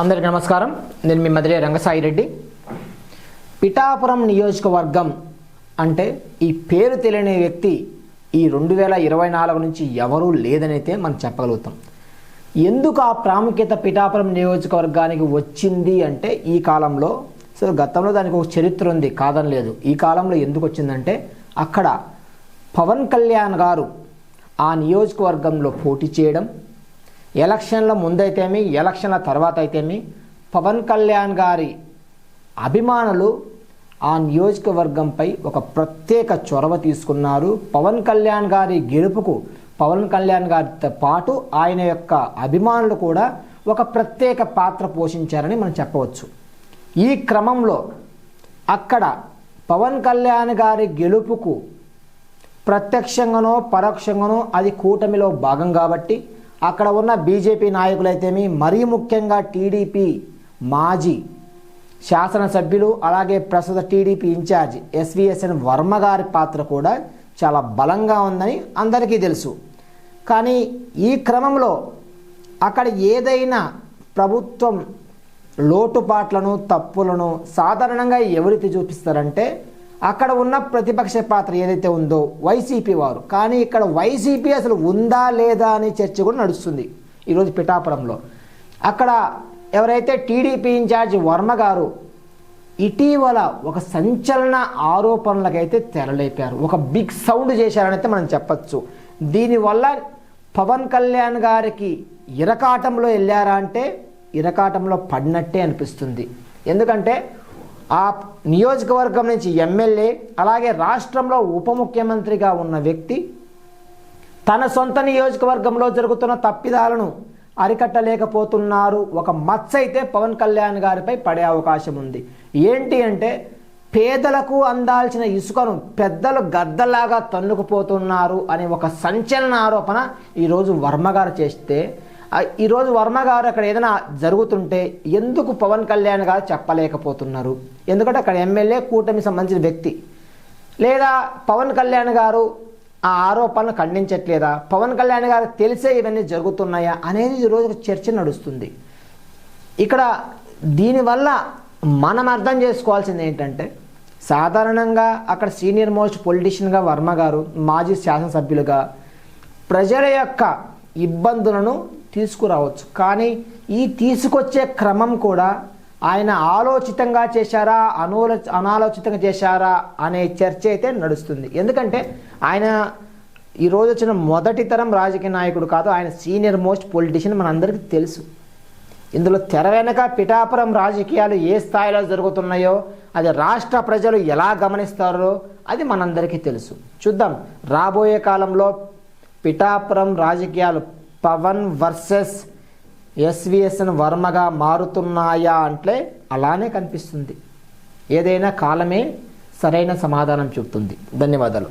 అందరికి నమస్కారం. నేను మీ మదిరే రంగసాయి రెడ్డి. పిఠాపురం నియోజకవర్గం అంటే ఈ పేరు తెలియని వ్యక్తి ఈ రెండు వేల ఇరవై నాలుగు నుంచి ఎవరూ లేదనైతే మనం చెప్పగలుగుతాం. ఎందుకు ఆ ప్రాముఖ్యత పిఠాపురం నియోజకవర్గానికి వచ్చింది అంటే ఈ కాలంలో సో గతంలో దానికి ఒక చరిత్ర ఉంది కాదని లేదు. ఈ కాలంలో ఎందుకు వచ్చిందంటే అక్కడ పవన్ కళ్యాణ్ గారు ఆ నియోజకవర్గంలో పోటీ చేయడం ఎలక్షన్ల ముందైతేమి ఎలక్షన్ల తర్వాత అయితేమి పవన్ కళ్యాణ్ గారి అభిమానులు ఆ నియోజకవర్గంపై ఒక ప్రత్యేక చొరవ తీసుకున్నారు. పవన్ కళ్యాణ్ గారి గెలుపుకు పవన్ కళ్యాణ్ గారితో పాటు ఆయన యొక్క అభిమానులు కూడా ఒక ప్రత్యేక పాత్ర పోషించారని మనం చెప్పవచ్చు. ఈ క్రమంలో అక్కడ పవన్ కళ్యాణ్ గారి గెలుపుకు ప్రత్యక్షంగానో పరోక్షంగానో అది కూటమిలో భాగం కాబట్టి అక్కడ ఉన్న బీజేపీ నాయకులైతేమి మరీ ముఖ్యంగా టీడీపీ మాజీ శాసనసభ్యులు అలాగే ప్రస్తుత టీడీపీ ఇన్ఛార్జ్ ఎస్విఎస్ఎన్ వర్మ గారి పాత్ర కూడా చాలా బలంగా ఉందని అందరికీ తెలుసు. కానీ ఈ క్రమంలో అక్కడ ఏదైనా ప్రభుత్వం లోటుపాట్లను తప్పులను సాధారణంగా ఎవరికి చూపిస్తారంటే అక్కడ ఉన్న ప్రతిపక్ష పాత్ర ఏదైతే ఉందో వైసీపీ వారు. కానీ ఇక్కడ వైసీపీ అసలు ఉందా లేదా అనే చర్చ కూడా నడుస్తుంది ఈరోజు పిఠాపురంలో. అక్కడ ఎవరైతే టీడీపీ ఇన్ఛార్జ్ వర్మ గారు ఇటీవల ఒక సంచలన ఆరోపణలకైతే తెరలేపారు. ఒక బిగ్ సౌండ్ చేశారనైతే మనం చెప్పచ్చు. దీనివల్ల పవన్ కళ్యాణ్ గారికి ఇరకాటంలో వెళ్ళారా అంటే ఇరకాటంలో పడినట్టే అనిపిస్తుంది. ఎందుకంటే ఆ నియోజకవర్గం నుంచి ఎమ్మెల్యే అలాగే రాష్ట్రంలో ఉప ముఖ్యమంత్రిగా ఉన్న వ్యక్తి తన సొంత నియోజకవర్గంలో జరుగుతున్న తప్పిదాలను అరికట్టలేకపోతున్నారు. ఒక మచ్చ అయితే పవన్ కళ్యాణ్ గారిపై పడే అవకాశం ఉంది. ఏంటి అంటే పేదలకు అందాల్సిన ఇసుకను పెద్దలు గద్దలాగా తన్నుకుపోతున్నారు అనే ఒక సంచలన ఆరోపణ ఈరోజు వర్మ గారు చేస్తే ఈరోజు వర్మ గారు అక్కడ ఏదైనా జరుగుతుంటే ఎందుకు పవన్ కళ్యాణ్ గారు చెప్పలేకపోతున్నారు? ఎందుకంటే అక్కడ ఎమ్మెల్యే కూటమి సంబంధించిన వ్యక్తి. లేదా పవన్ కళ్యాణ్ గారు ఆ ఆరోపణలు ఖండించట్లేదా? పవన్ కళ్యాణ్ గారు తెలిసే ఇవన్నీ జరుగుతున్నాయా? అనేది ఈరోజు చర్చ నడుస్తుంది. ఇక్కడ దీనివల్ల మనం అర్థం చేసుకోవాల్సింది ఏంటంటే సాధారణంగా అక్కడ సీనియర్ మోస్ట్ పొలిటీషియన్గా వర్మ గారు మాజీ శాసనసభ్యులుగా ప్రజల యొక్క ఇబ్బందులను తీసుకురావచ్చు. కానీ ఈ తీసుకొచ్చే క్రమం కూడా ఆయన ఆలోచితంగా చేశారా అనోలో అనాలోచితంగా చేశారా అనే చర్చ అయితే నడుస్తుంది. ఎందుకంటే ఆయన ఈరోజు వచ్చిన మొదటి తరం రాజకీయ నాయకుడు కాదు ఆయన సీనియర్ మోస్ట్ పొలిటీషియన్ మనందరికీ తెలుసు. ఇందులో తెర వెనక పిఠాపురం రాజకీయాలు ఏ స్థాయిలో జరుగుతున్నాయో అది రాష్ట్ర ప్రజలు ఎలా గమనిస్తారో అది మనందరికీ తెలుసు. చూద్దాం రాబోయే కాలంలో పిఠాపురం రాజకీయాలు Pawan versus S V S N వర్మగా మారుతున్నాయా అంటే అలానే కనిపిస్తుంది. ఏదైనా కాలమే సరైన సమాధానం చూపుతుంది ధన్యవాదాలు.